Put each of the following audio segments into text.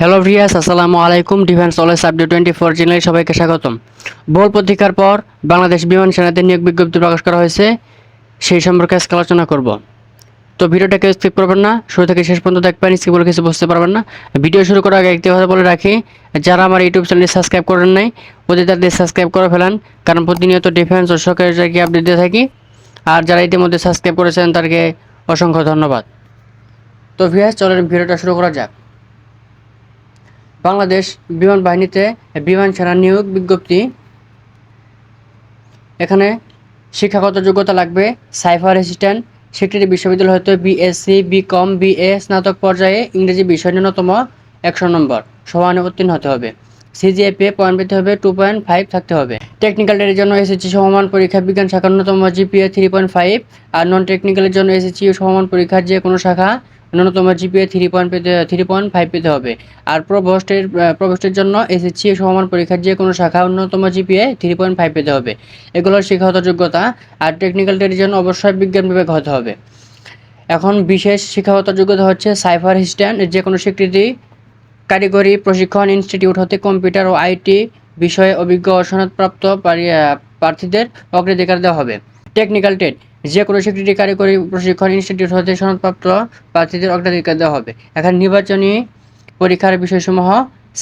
Hello viewers আসসালামু আলাইকুম। Defence always update twenty four চ্যানেলে সবাইকে স্বাগতম। বহুল প্রতীক্ষার পর বাংলাদেশ বিমান সেনাতে নিয়োগ বিজ্ঞপ্তি প্রকাশ করা হয়েছে। সেই সম্পর্কে আজকে আলোচনা করব। তো ভিডিওটাকে স্কিপ করবেন না। শুরু থেকে শেষ পর্যন্ত দেখবেন স্কিপ বলে কিছু বুঝতে পারবেন না। ভিডিও শুরু করার আগে একটি কথা বলে রাখি, যারা আমার ইউটিউব চ্যানেল সাবস্ক্রাইব করেন নাই ওদের তাদের সাবস্ক্রাইব করে ফেলেন, কারণ প্রতিনিয়ত ডিফেন্স ও সরকারি আপডেট দিয়ে থাকি। আর যারা ইতিমধ্যে সাবস্ক্রাইব করেছেন, তাদেরকে অসংখ্য ধন্যবাদ। তো ভিয়াস চলেন ভিডিওটা শুরু করা যাক। বাংলাদেশ বিমান বাহিনীতে বিমান সেনা নিয়োগ বিজ্ঞপ্তি। এখানে শিক্ষাগত যোগ্যতা লাগবে, সাইফার অ্যাসিস্ট্যান্ট, সেক্রেটারি বিশ্ববিদ্যালয় হতে বিএসসি বিকম বিএ স্নাতক পর্যায়ে ইংরেজি বিষয় ন্যূনতম একশো নম্বর। সমানে উত্তীর্ণ হতে হবে। সিজিএপি পয়েন্ট পেতে হবে টু পয়েন্ট ফাইভ থাকতে হবে। টেকনিক্যাল এর জন্য এসএসসি সমমান পরীক্ষা বিজ্ঞান শাখা ন্যূনতম জিপিএ থ্রি পয়েন্ট ফাইভ আর নন টেকনিক্যালের জন্য এসএসসি সমমান পরীক্ষার যে কোনো শাখা ন্যূনতম জিপিএ থ্রি পয়েন্ট পেতে থ্রি পয়েন্ট ফাইভ পেতে হবে। আর প্রভোস্টের প্রভোস্টের জন্য এসএসসি সমমান পরীক্ষার যে কোনো শাখা ন্যূনতম জিপিএ থ্রি পয়েন্ট ফাইভ পেতে হবে। এগুলো শিক্ষাগত যোগ্যতা আর টেকনিক্যাল ট্রেডের জন্য অবশ্যই বিজ্ঞান বিভাগ হতে হবে। এখন বিশেষ শিক্ষাগত যোগ্যতা হচ্ছে সাইফার অ্যাসিস্ট্যান্ট যে কোনো স্বীকৃতি কারিগরি প্রশিক্ষণ ইনস্টিটিউট হতে কম্পিউটার ও আইটি বিষয়ে অভিজ্ঞ ও সনদপ্রাপ্ত প্রার্থীদের অগ্রাধিকার দেওয়া হবে। টেকনিক্যাল ট্রেড যে কোনো স্বীকৃতি কারিগরি প্রশিক্ষণ ইনস্টিটিউট হতে সনদপ্রাপ্ত প্রার্থীদের অগ্রাধিকার দেওয়া হবে। এখানে নির্বাচনী পরীক্ষার বিষয়সমূহ,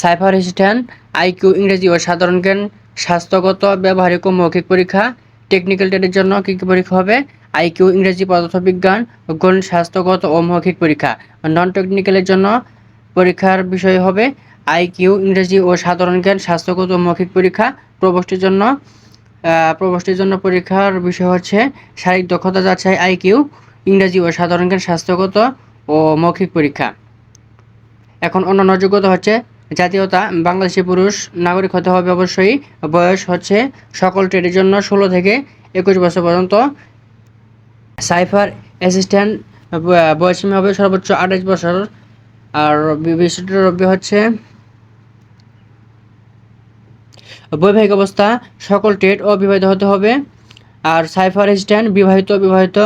সাইফার অ্যাসিস্ট্যান্ট আইকিউ, ইংরেজি ও সাধারণ জ্ঞান, স্বাস্থ্যগত, ব্যবহারিক ও মৌখিক পরীক্ষা, টেকনিক্যাল ট্রেডের জন্য কী কী পরীক্ষা হবে, আইকিউ, ইংরেজি পদার্থবিজ্ঞান গণ স্বাস্থ্যগত ও মৌখিক পরীক্ষা। নন টেকনিক্যালের জন্য পরীক্ষার বিষয় হবে, আইকিউ, ইংরেজি ও সাধারণ জ্ঞান, স্বাস্থ্যগত ও মৌখিক পরীক্ষা, প্রবষ্টির জন্য আহ, প্রবষ্টির জন্য পরীক্ষার বিষয় হচ্ছে শারীরিক দক্ষতা যাচাই আইকিউ ইংরেজি ও সাধারণ জ্ঞান স্বাস্থ্যগত ও মৌখিক পরীক্ষা। এখন অন্যান্য যোগ্যতা হচ্ছে জাতীয়তা বাংলাদেশি পুরুষ নাগরিক হতে হবে অবশ্যই। বয়স হচ্ছে সকল ট্রেডের জন্য ষোলো থেকে একুশ বছর পর্যন্ত। সাইফার অ্যাসিস্ট্যান্ট বয়সীমা হবে সর্বোচ্চ আঠাশ বছর। আর বিষয়টির হচ্ছে বৈবাহিক অবস্থা, সকল ট্রেড অবিবাহিত বিবাহিত হতে হবে। আর সাইফার স্ট্যান্ড বিবাহিত বিবাহিত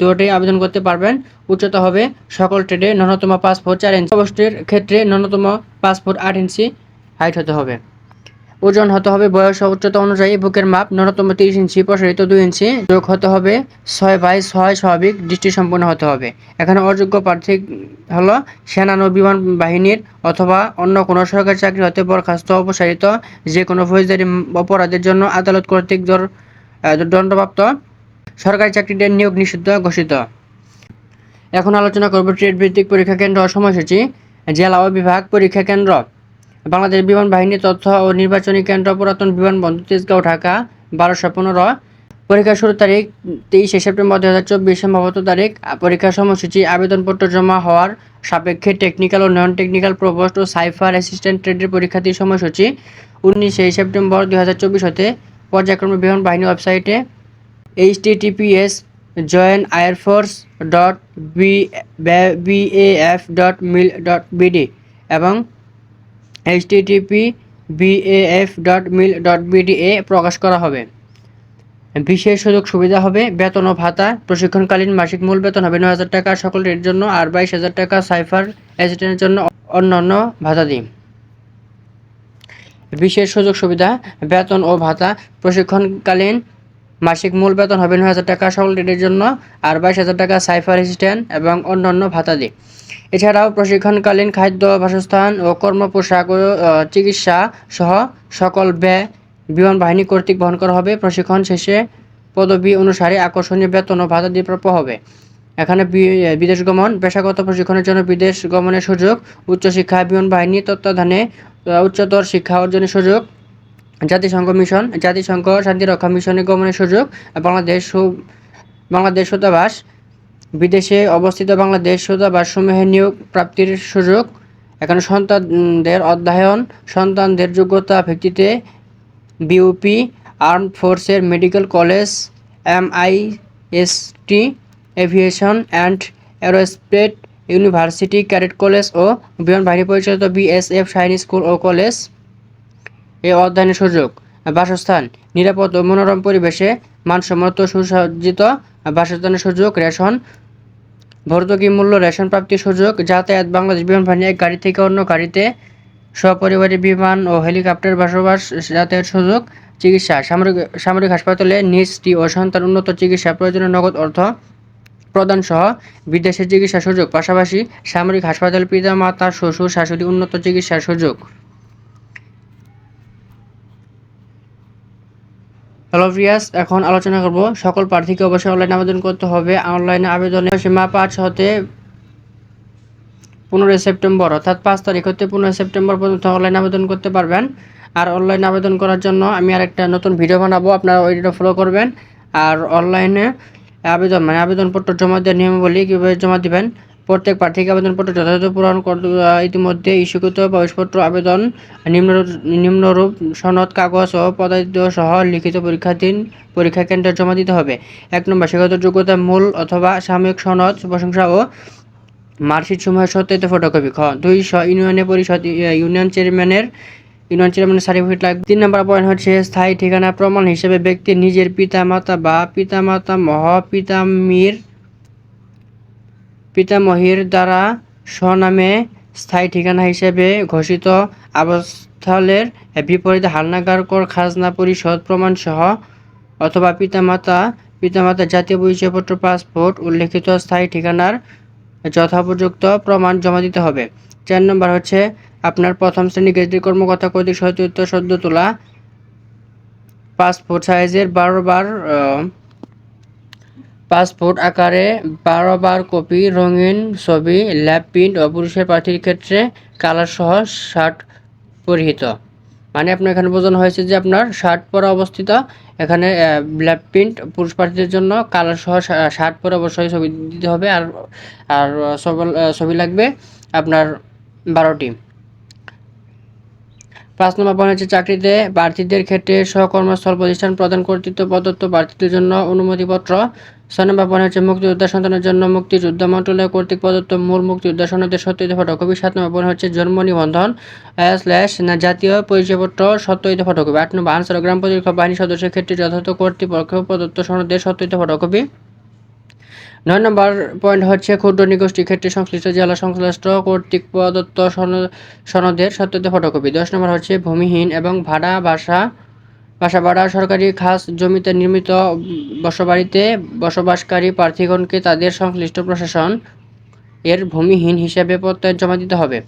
দুটোই আবেদন করতে পারবেন। উচ্চতা হবে সকল ট্রেডে ন্যূনতম পাসপোর্ট চার ইঞ্চি। অবশ্যের ক্ষেত্রে ন্যূনতম পাসপোর্ট আট ইঞ্চি হাইট হতে হবে। ওজন হতে হবে বয়স উচ্চতা অনুযায়ী, বুকের মাপ ন্যূনতম তিরিশ ইঞ্চি, প্রসারিত দুই ইঞ্চি, যোগ হতে হবে ছয় বাই ছয় স্বাভাবিক দৃষ্টি সম্পন্ন হতে হবে। এখানে অযোগ্য প্রার্থী হলো সেনা নৌ বিমান বাহিনীর অথবা অন্য কোনো সরকারি চাকরি হতে বরখাস্ত, অপসারিত যে কোনো ফৌজদারি অপরাধের জন্য আদালত কর্তৃক দণ্ডপ্রাপ্ত সরকারি চাকরিতে নিয়োগ নিষিদ্ধ ঘোষিত। এখন আলোচনা করব ট্রেড ভিত্তিক পরীক্ষা কেন্দ্র সময়সূচি, জেলা ও বিভাগ পরীক্ষা কেন্দ্র। বাংলাদেশ বিমান বাহিনী তথ্য ও নির্বাচনী কেন্দ্র পুরাতন বিমানবন্দর তেজগাঁও, ঢাকা, বারোশো পনেরো। পরীক্ষার শুরু তারিখ তেইশে সেপ্টেম্বর দু হাজার চব্বিশ, সম্ভবত তারিখ। পরীক্ষার সময়সূচি, আবেদনপত্র জমা হওয়ার সাপেক্ষে টেকনিক্যাল ও নন টেকনিক্যাল প্রভোস্ট ও সাইফার অ্যাসিস্ট্যান্ট ট্রেডের পরীক্ষার্থীর সময়সূচি উনিশে সেপ্টেম্বর দু হাজার চব্বিশ হতে। পর্যায়ক্রমে বিমান বাহিনী ওয়েবসাইটে H TPS join airforce dot B BAF dot mil dot BD এবং H TTP BAF dot mil dot BD এ প্রকাশ করা হবে। বিশেষ সুযোগ সুবিধা হবে, বেতন ও ভাতা, প্রশিক্ষণকালীন মাসিক মূল বেতন হবে নয় হাজার টাকা, সকল রেটের জন্য আর বাইশ হাজার টাকা, সাইফার এজেন্টের জন্য অন্যান্য ভাতা দিই বিশেষ সুযোগ সুবিধা, বেতন ও ভাতা, প্রশিক্ষণকালীন মাসিক মূল বেতন হবে নয় হাজার টাকা, সকল রেটের জন্য আর বাইশ হাজার টাকা, সাইফার অ্যাসিস্ট্যান্ট এবং অন্যান্য ভাতা দিই এছাড়াও প্রশিক্ষণকালীন খাদ্য, বাসস্থান ও কর্ম পোশাক ও চিকিৎসা সহ সকল ব্যয় বিমান বাহিনী কর্তৃক বহন করা হবে। প্রশিক্ষণ শেষে পদবি অনুসারে আকর্ষণীয় বেতন ও ভাতা দিয়ে প্রাপ্য হবে। এখানে বিদেশ গমন, পেশাগত প্রশিক্ষণের জন্য বিদেশ গমনের সুযোগ, উচ্চশিক্ষা, বিমান বাহিনী, তত্ত্বাবধানে উচ্চতর শিক্ষা অর্জনের সুযোগ, জাতিসংঘ মিশন, জাতিসংঘ শান্তিরক্ষা মিশনে গমনের সুযোগ, বাংলাদেশ বাংলাদেশ দূতাবাস বিদেশে অবস্থিত বাংলাদেশ দূতাবাস সমূহে নিয়োগ প্রাপ্তির সুযোগ। এখানে সন্তানদের অধ্যয়ন, সন্তানদের যোগ্যতা ভিত্তিতে বিউপি আর্ম ফোর্সের medical college, MIST, aviation and aerospace university, cadet college ও বিমান বাহিনী পরিচালিত বিএসএফ সাইন স্কুল ও কলেজ এ অধ্যয়নের সুযোগ। বাসস্থান। নিরাপদ ও মনোরম পরিবেশে মানসম্মত সুসজ্জিত বাসস্থানের সুযোগ, রেশন ভর্তুকি মূল্য, রেশন প্রাপ্তির সুযোগ, যাতায়াত, বাংলাদেশ বিমান বাহিনী এক গাড়ি থেকে অন্য গাড়িতে সপরিবারে বিমান ও হেলিকপ্টার বসবাস, যাতায়াত সুযোগ, চিকিৎসা, সামরিক সামরিক হাসপাতালে নিজ ও সন্তান উন্নত চিকিৎসা, প্রয়োজনীয় নগদ অর্থ প্রদান সহ বিদেশে চিকিৎসা সুযোগ, পাশাপাশি সামরিক হাসপাতাল পিতা মাতা শ্বশুর, শাশুড়ি উন্নত চিকিৎসার সুযোগ। হ্যালো ভিয়াস এখন আলোচনা করব সকল প্রার্থীকে অবশ্যই অনলাইনে আবেদন করতে হবে। অনলাইনে আবেদনের সীমা পাঁচ হতে পনেরোই সেপ্টেম্বর, অর্থাৎ পাঁচ তারিখ হতে পনেরোই সেপ্টেম্বর পর্যন্ত অনলাইন আবেদন করতে পারবেন। আর অনলাইনে আবেদন করার জন্য আমি আর একটা নতুন ভিডিও বানাবো, আপনারা ওইটা ফলো করবেন। আর অনলাইনে আবেদন মানে আবেদনপত্র জমা দেওয়ার নিয়মাবলী কীভাবে জমা দিবেন প্রত্যেক প্রার্থীকে আবেদনপত্র যথাযথ পূরণ ইতিমধ্যে ইস্যুকৃত প্রবেশপত্র, আবেদন, নিম্নরূপ নিম্নরূপ সনদ, কাগজ ও পদার্থ সহ লিখিত পরীক্ষাধীন পরীক্ষা কেন্দ্রে জমা দিতে হবে। এক নম্বর, শিক্ষাগত যোগ্যতা মূল অথবা সাময়িক সনদ, প্রশংসা ও মার্কশিট সমূহের সত্যায়িত ফটোকপি। খ, দুই ইউনিয়নের পরিষদ ইউনিয়ন চেয়ারম্যানের ইউনিয়ন চেয়ারম্যানের সার্টিফিকেট লাগবে। তিন নম্বর পয়েন্ট হচ্ছে স্থায়ী ঠিকানা প্রমাণ হিসেবে ব্যক্তির নিজের পিতামাতা বা পিতামাতা মহ পিতামির পিতামহীর দ্বারা স্বনামে স্থায়ী ঠিকানা হিসেবে ঘোষিত আবাসস্থলের বিপরীতে হালনাগার কর, খাজনা পরিশোধ প্রমাণসহ অথবা পিতামাতা পিতামাতা জাতীয় পরিচয়পত্র, পাসপোর্ট, উল্লেখিত স্থায়ী ঠিকানার যথোপযুক্ত প্রমাণ জমা দিতে হবে। চার নম্বর হচ্ছে আপনার প্রথম শ্রেণি গেজেটের কর্মকর্তা কর্তৃক সত্যায়িত সদ্য তোলা। পাসপোর্ট সাইজের বারো বার পাসপোর্ট আকারে বারো বার কপি, রঙিন ছবি, ল্যাব প্রিন্ট ও পুরুষের প্রার্থীর ক্ষেত্রে কালার সহ শার্ট পরিহিত। মানে আপনার এখানে বোঝানো হয়েছে যে আপনার শার্ট পরা অবস্থিত। এখানে ব্ল্যাক প্রিন্ট পুরুষ প্রার্থীদের জন্য কালার সহ শার্ট পরে অবশ্যই ছবি দিতে হবে। আর আর ছবি লাগবে আপনার বারোটি। পাঁচ নম্বর পয়েন্ট হচ্ছে চাকরিতে প্রার্থীদের ক্ষেত্রে সহকর্মস্থল প্রতিষ্ঠান প্রদান কর্তৃত্ব প্রদত্ত প্রার্থীদের জন্য অনুমতিপত্র। ছয় নম্বর পয়েন্ট হচ্ছে মুক্তিযোদ্ধা সন্তানের জন্য মুক্তিযোদ্ধা মন্ত্রণালয় কর্তৃক প্রদত্ত মূল মুক্তিযোদ্ধা সনদের সত্যায়িত ফটোকপি। সাত নম্বর পয়েন্ট হচ্ছে জন্ম নিবন্ধন স্ল্যাশ জাতীয় পরিচয়পত্র সত্যায়িত ফটোকপি। আট নম্বর আনসার গ্রাম প্রতিরক্ষা বাহিনী সদস্যের ক্ষেত্রে যথাযথ কর্তৃপক্ষ প্রদত্ত সনদের সত্যায়িত ফটোকপি। নয় নম্বর পয়েন্ট হচ্ছে ক্ষুদ্র নিগোষ্ঠীর ক্ষেত্রে সংশ্লিষ্ট জেলা সংশ্লিষ্ট কর্তৃক প্রদত্ত সনদের সত্যতে ফটোকপি। দশ নম্বর হচ্ছে ভূমিহীন এবং ভাড়া বাসা বাসা ভাড়া সরকারি খাস জমিতে নির্মিত বসবাড়িতে বসবাসকারী প্রার্থীগণকে তাদের সংশ্লিষ্ট প্রশাসন এর ভূমিহীন হিসেবে প্রত্যয় জমা দিতে হবে।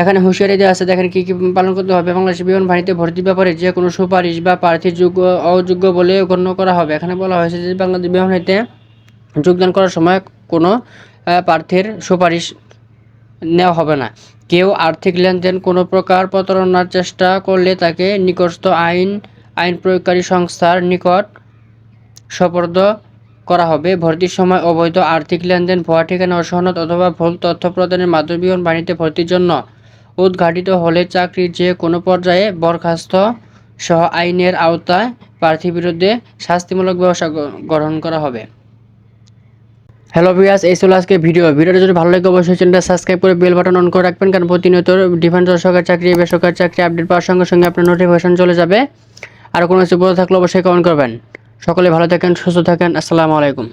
এখানে হুঁশিয়ারি দেওয়া আছে, দেখেন কী কী পালন করতে হবে। বাংলাদেশ বিমান বাহিনীতে ভর্তির ব্যাপারে যে কোনো সুপারিশ বা প্রার্থীর যোগ্য, অযোগ্য বলে গণ্য করা হবে। এখানে বলা হয়েছে যে বাংলাদেশ বিমান বাহিনীতে যোগদান করার সময় কোনো প্রার্থীর সুপারিশ নেওয়া হবে না। কেউ আর্থিক লেনদেন কোনো প্রকার প্রতারণার চেষ্টা করলে তাকে নিকটস্থ আইন আইন প্রয়োগকারী সংস্থার নিকট সপর্দ করা হবে। ভর্তির সময় অবৈধ আর্থিক লেনদেন, ভুয়া ঠিকানা অসহনত অথবা ভুল তথ্য প্রদানের মাধ্যমে বাহিনীতে ভর্তির জন্য উদ্ঘাটিত হলে চাকরির যে কোনো পর্যায়ে বরখাস্ত সহ আইনের আওতায় প্রার্থীর বিরুদ্ধে শাস্তিমূলক ব্যবস্থা গ্রহণ করা হবে। হ্যালো ভিয়াস এই ছিল আজকে ভিডিও ভিডিওটা যদি ভালো লাগে, অবশ্যই চ্যানেলটা সাবস্ক্রাইব করে বেল বাটন অন করে রাখবেন, কারণ প্রতিনিয়ত ডিফেন্স সরকার চাকরি, বেসরকারি চাকরি আপডেট পাওয়ার সঙ্গে সঙ্গে আপনার নোটিফিকেশন চলে যাবে। আর কোনো কিছু বলে থাকলে অবশ্যই কমেন্ট করবেন। সকলে ভালো থাকেন, সুস্থ থাকেন, আসসালামু আলাইকুম।